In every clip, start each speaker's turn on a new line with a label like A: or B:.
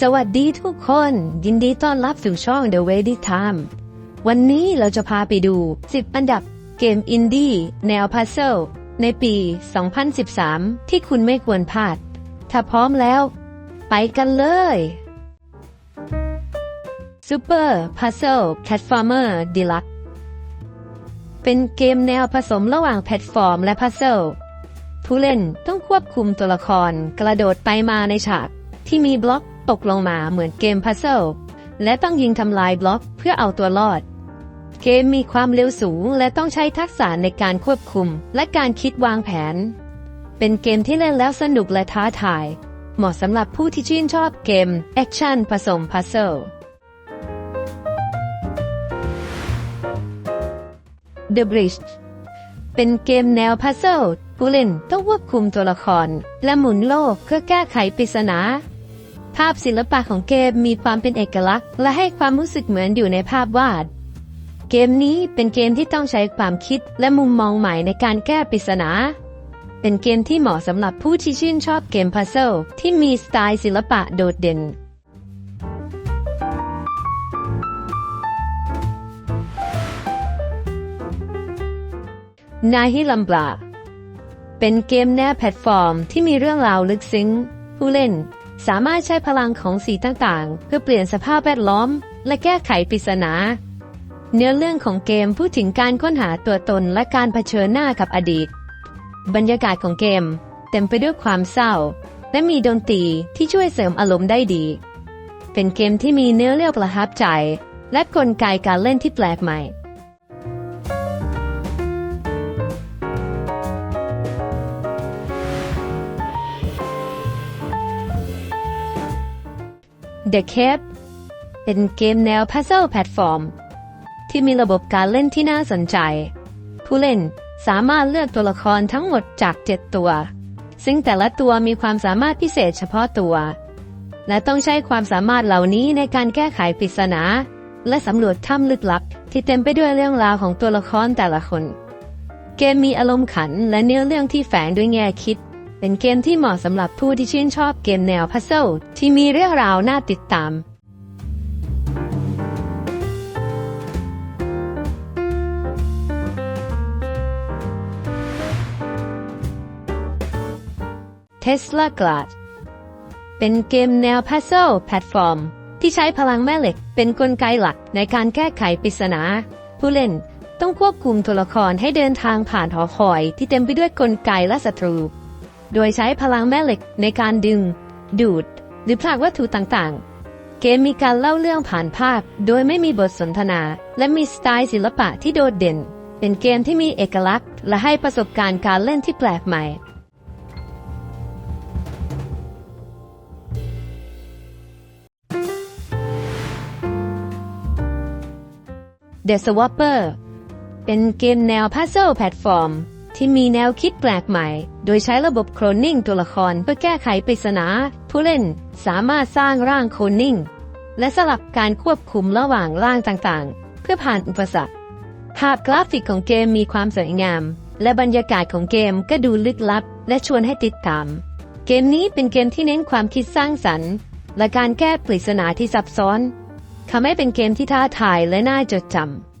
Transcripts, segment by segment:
A: สวัสดีทุกคน ยินดีต้อนรับสู่ช่อง The Ready Time วันนี้เราจะพาไปดู 10 อันดับเกมอินดี้แนวพัซเซิลในปี 2013 ที่คุณไม่ควรพลาด ถ้าพร้อมแล้ว ไปกันเลย Super Puzzle Platformer Deluxe เป็นเกมแนวผสมระหว่างแพลตฟอร์มและพัซเซิล ผู้เล่นต้องควบคุมตัวละครกระโดดไปมาในฉาก ที่มีบล็อกตกลงมาเหมือนเกมพัซเซิลและต้องยิงทำลายบล็อกเพื่อเอาตัวรอด เกมมีความเร็วสูงและต้องใช้ทักษะในการควบคุมและการคิดวางแผน เป็นเกมที่เล่นแล้วสนุกและท้าทาย เหมาะสำหรับผู้ที่ชื่นชอบเกมแอคชั่นผสมพัซเซิล The Bridge เป็นเกมแนวพัซเซิล ผู้เล่นต้องควบคุมตัวละคร และหมุนโลกเพื่อแก้ไขปริศนา ภาพศิลปะของเกมมีความเป็นเอกลักษณ์ และให้ความรู้สึกเหมือนอยู่ในภาพวาด เกมนี้เป็นเกมที่ต้องใช้ความคิดและมุมมองใหม่ในการแก้ปริศนา เป็นเกมที่เหมาะสำหรับผู้ที่ชื่นชอบเกมพัซเซิลที่มีสไตล์ศิลปะโดดเด่นนาฮิลัมบลา เป็นเกมแนวแพลตฟอร์มที่มีเรื่องราวลึกซึ้ง ผู้เล่น สามารถใช้พลังของสีต่างๆ เพื่อเปลี่ยนสภาพแวดล้อม และแก้ไขปริศนา เนื้อเรื่องของเกมพูดถึงการค้นหาตัวตนและการเผชิญหน้ากับอดีต บรรยากาศของเกม เต็มไปด้วยความเศร้า และมีดนตรีที่ช่วยเสริมอารมณ์ได้ดี เป็นเกมที่มีเนื้อเรื่องประทับใจ และกลไกการเล่นที่แปลกใหม่ The Cave เป็นเกมแนว Puzzle Platform ที่มีระบบการเล่นที่น่าสนใจ ผู้เล่นสามารถเลือกตัวละครทั้งหมดจาก 7 ตัว ซึ่งแต่ละตัวมีความสามารถพิเศษเฉพาะตัว และต้องใช้ความสามารถเหล่านี้ในการแก้ไขปริศนา และสำรวจถ้ำลึกลับ ที่เต็มไปด้วยเรื่องราวของตัวละครแต่ละคน เกมมีอารมณ์ขันและเนื้อเรื่องที่แฝงด้วยแง่คิด เป็นเกมที่เหมาะสำหรับผู้ที่ชื่นชอบเกมแนวพัซเซิลที่มีเรื่องราวน่าติดตาม Tesla Glass เป็นเกมแนว Puzzle Platform ที่ใช้พลังแม่เหล็กเป็นกลไกหลักในการแก้ไขปริศนา ผู้เล่นต้องควบคุมตัวละครให้เดินทางผ่านหอคอยที่เต็มไปด้วยกลไกและศัตรู โดยใช้พลังแม่เหล็กในการดึง ดูด หรือผลักวัตถุต่างๆ เกมมีการเล่าเรื่องผ่านภาพ โดยไม่มีบทสนทนา และมีสไตล์ศิลปะที่โดดเด่น เป็นเกมที่มีเอกลักษณ์ และให้ประสบการณ์การเล่นที่แปลกใหม่ The Swapper เป็นเกมแนว Puzzle Platform ที่มีแนวคิดแปลกใหม่ โดยใช้ระบบโคลนนิ่งตัวละครเพื่อแก้ไขปริศนา ผู้เล่นสามารถสร้างร่างโคลนนิ่ง และสลับการควบคุมระหว่างร่างต่างๆ เพื่อผ่านอุปสรรคภาพกราฟิกของเกมมีความสวยงาม และบรรยากาศของเกมก็ดูลึกลับ และชวนให้ติดตาม เกมนี้เป็นเกมที่เน้นความคิดสร้างสรรค์ และการแก้ปริศนาที่ซับซ้อนทำให้เป็นเกมที่ท้าทายและน่าจดจำ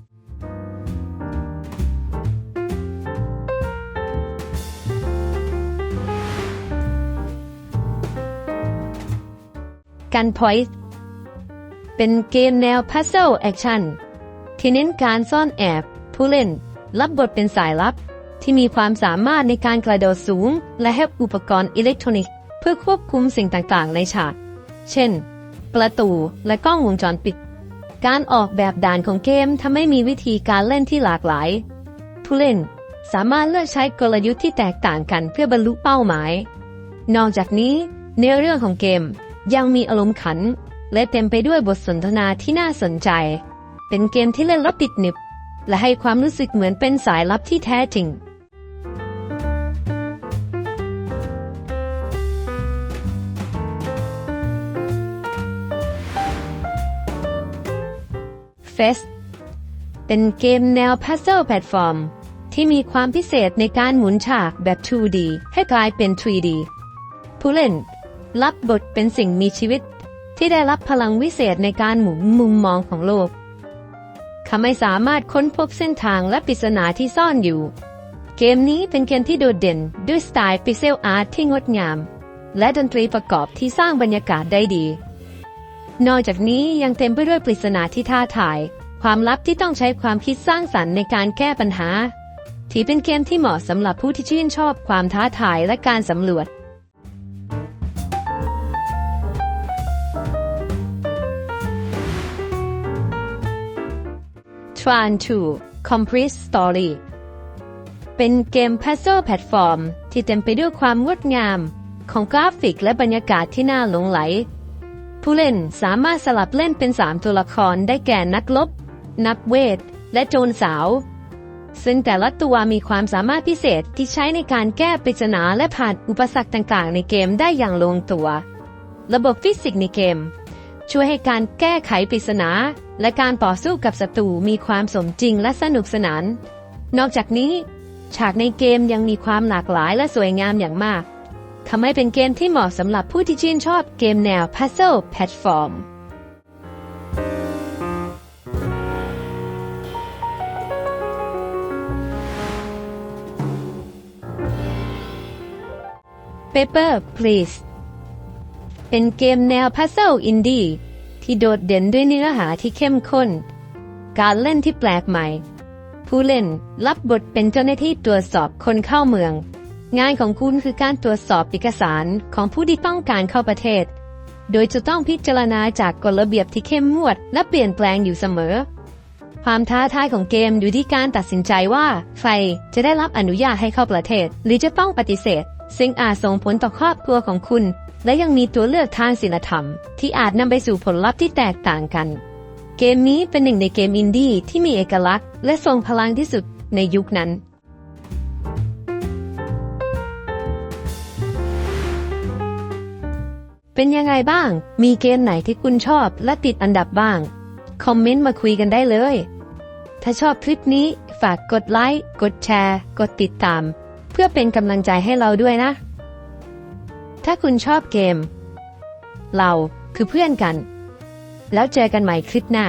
A: กันพอยต์เป็นเกมแนว Puzzle Action ที่เน้นการซ่อนแอบ ผู้เล่น รับบทเป็นสายลับ ที่มีความสามารถในการกระโดดสูง และแฮกอุปกรณ์อิเล็กทรอนิกส์เพื่อควบคุมสิ่งต่างๆ ในฉาก เช่น ประตูและกล้องวงจรปิด การออกแบบด่านของเกมทำให้มีวิธีการเล่นที่หลากหลาย ผู้เล่นสามารถเลือกใช้กลยุทธ์ที่แตกต่างกันเพื่อบรรลุเป้าหมาย นอกจากนี้เนื้อเรื่องของเกม ยังมีอารมณ์ขัน และเต็มไปด้วยบทสนทนาที่น่าสนใจ เป็นเกมที่เล่นแล้วติดหนึบ และให้ความรู้สึกเหมือนเป็นสายลับที่แท้จริง f e s เป็นเกมแนว Puzzle Platform ที่มีความพิเศษในการหมุนฉากแบบ 2D ให้กลายเป็น 3D ผู้เล่น รับบทเป็นสิ่งมีชีวิต ที่ได้รับพลังวิเศษในการหมุนมุมมองของโลกเขาไม่สามารถค้นพบเส้นทางและปริศนาที่ซ่อนอยู่ เกมนี้เป็นเกมที่โดดเด่นด้วยสไตล์พิกเซลอาร์ตที่งดงาม และดนตรีประกอบที่สร้างบรรยากาศได้ดี นอกจากนี้ยังเต็มไปด้วยปริศนาที่ท้าทาย ความลับที่ต้องใช้ความคิดสร้างสรรค์ในการแก้ปัญหาถือเป็นเกมที่เหมาะสำหรับผู้ที่ชื่นชอบความท้าทายและการสำรวจ Tran 2 Complete Story เป็นเกม Puzzle Platform ที่เต็มไปด้วยความงดงาม ของกราฟิกและบรรยากาศที่น่าหลงไหล ผู้เล่นสามารถสลับเล่นเป็น 3 ตัวละครได้แก่นักรบนักเวท และโจรสาว ซึ่งแต่ละตัวมีความสามารถพิเศษที่ใช้ในการแก้ปริศนาและผ่านอุปสรรคต่างๆ ในเกมได้อย่างลงตัว ระบบฟิสิกส์ในเกม ช่วยให้การแก้ไขปริศนา และการต่อสู้กับศัตรูมีความสมจริงและสนุกสนาน นอกจากนี้ ฉากในเกมยังมีความหลากหลายและสวยงามอย่างมากทำให้เป็นเกมที่เหมาะสำหรับผู้ที่ชื่นชอบเกมแนว Puzzle Platform เ Paper Please เป็นเกมแนว Puzzle Indie ที่โดดเด่นด้วยเนื้อหาที่เข้มข้น การเล่นที่แปลกใหม่ ผู้เล่นรับบทเป็นเจ้าหน้าที่ตรวจสอบคนเข้าเมือง งานของคุณคือการตรวจสอบเอกสารของผู้ที่ต้องการเข้าประเทศ โดยจะต้องพิจารณาจากกฎระเบียบที่เข้มงวด และเปลี่ยนแปลงอยู่เสมอ ความท้าทายของเกมอยู่ที่การตัดสินใจว่าใครจะได้รับอนุญาตให้เข้าประเทศ หรือจะต้องปฏิเสธ ซึ่งอาจส่งผลต่อครอบครัวของคุณ และยังมีตัวเลือกทางศีลธรรม ที่อาจนำไปสู่ผลลัพธ์ที่แตกต่างกัน เกมนี้เป็นหนึ่งในเกมอินดี้ที่มีเอกลักษณ์ และทรงพลังที่สุดในยุคนั้นเป็นยังไงบ้าง มีเกมไหนที่คุณชอบและติดอันดับบ้าง คอมเมนต์มาคุยกันได้เลย ถ้าชอบคลิปนี้ฝากกดไลค์ กดแชร์ กดติดตาม เพื่อเป็นกำลังใจให้เราด้วยนะ ถ้าคุณชอบเกม เราคือเพื่อนกัน แล้วเจอกันใหม่คลิปหน้า